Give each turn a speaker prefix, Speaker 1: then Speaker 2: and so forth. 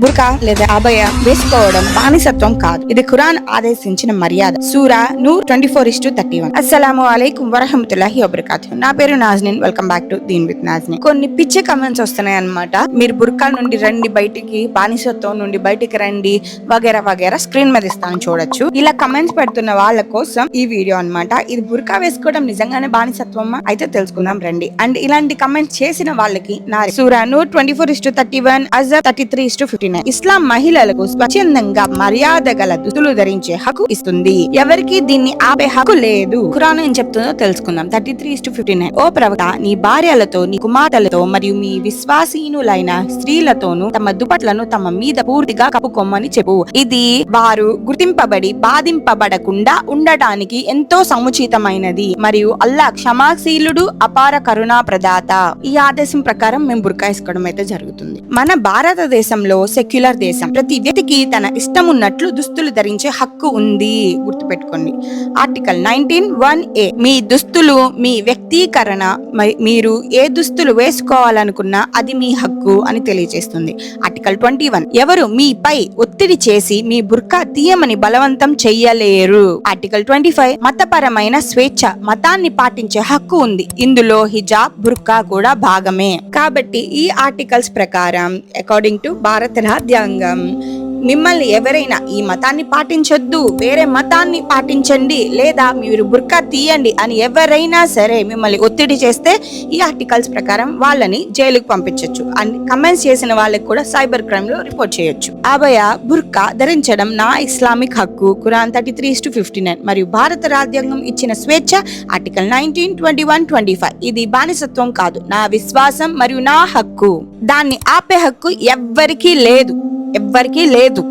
Speaker 1: బుర్కా లేదా అభయ వేసుకోవడం బానిసత్వం కాదు. ఇది ఖురాన్ ఆదేశించిన మర్యాద. సూరా Noor twenty four is to thirty one. అస్సలం అలైకుం వరహమతుల్లాహి వబర్కాతు నా పేరు Nazneen. Welcome back to Deen with Nazneen. కొన్ని పిచ్చి కమెంట్స్ వస్తున్నాయి అన్నమాట మీరు బుర్కా నుండి రండి బయటికి బానిసత్వం నుండి బయటికి రండి వగేరా వగేరా స్క్రీన్ మీద ఇస్తాను చూడొచ్చు. ఇలా కమెంట్స్ పెడుతున్న వాళ్ళ కోసం ఈ వీడియో అన్నమాట. ఇది బుర్కా వేసుకోవడం నిజంగానే బానిసత్వమా? అయితే తెలుసుకుందాం రండి. అండ్ ఇలాంటి కమెంట్స్ చేసిన వాళ్ళకి నా సూరా Noor twenty four is to thirty one Azhar thirty three is to fifty పుట్టిన ఇస్లాం మహిళలకు స్వచ్ఛందంగా మర్యాద గల దుస్తులు ధరించే హక్కు ఇస్తుంది. ఎవరికి దీన్ని ఆపే హక్కు లేదు. ఖురాన్ ఏం చెప్తుందో తెలుసుకుందాం. Thirty three is to fifty nine ఓ ప్రవక్త నీ భార్యలతో నీ కుమార్తెలతో మరియు మీ విశ్వాసీనులైన స్త్రీలతోనూ తమ దుపట్లను తమ మీద పూర్తిగా కప్పుకోమని చెప్పు. ఇది వారు గుర్తింపబడి బాధింపబడకుండా ఉండటానికి ఎంతో సముచితమైనది. మరియు అల్లా క్షమాశీలుడు అపార కరుణా ప్రదాత ఈ ఆదేశం ప్రకారం మేము బుర్కా వేసుకోవడం అయితే జరుగుతుంది. మన భారతదేశంలో సెక్యులర్ దేశం. ప్రతి వ్యక్తికి తన ఇష్టం ఉన్నట్లు దుస్తులు ధరించే హక్కు ఉంది. గుర్తుపెట్టుకోండి. ఆర్టికల్ నైన్టీన్ వన్ ఏ మీ దుస్తులు మీ వ్యక్తీకరణ మీరు ఏ దుస్తులు వేసుకోవాలనుకున్నా అది మీ హక్కు అని తెలియజేస్తుంది. ఆర్టికల్ ట్వంటీ వన్ ఎవరు మీపై ఒత్తిడి చేసి మీ బుర్కా తీయమని బలవంతం చెయ్యలేరు. ఆర్టికల్ ట్వంటీ ఫైవ్ మతపరమైన స్వేచ్ఛ మతాన్ని పాటించే హక్కు ఉంది. ఇందులో హిజాబ్ బుర్కా కూడా భాగమే. కాబట్టి ఈ ఆర్టికల్స్ ప్రకారం అకార్డింగ్ టు భారత రాజ్యాంగం మిమ్మల్ని ఎవరైనా ఈ మతాన్ని పాటించొద్దు వేరే మతాన్ని పాటించండి లేదా మీరు బుర్కా తీయండి అని ఎవరైనా సరే మిమ్మల్ని ఒత్తిడి చేస్తే ఈ ఆర్టికల్స్ ప్రకారం వాళ్ళని జైలుకు పంపించవచ్చు అండ్ కమెంట్స్ చేసిన వాళ్ళకి కూడా సైబర్ క్రైమ్లో రిపోర్ట్ చేయొచ్చు. అభయ బుర్కా ధరించడం నా ఇస్లామిక్ హక్కు Quran thirty three to fifty nine మరియు భారత రాజ్యాంగం ఇచ్చిన స్వేచ్ఛ article nineteen twenty one twenty five. ఇది బానిసత్వం కాదు నా విశ్వాసం మరియు నా హక్కు. దాన్ని ఆపే హక్కు ఎవ్వరికీ లేదు. ఎవ్వరికీ లేదు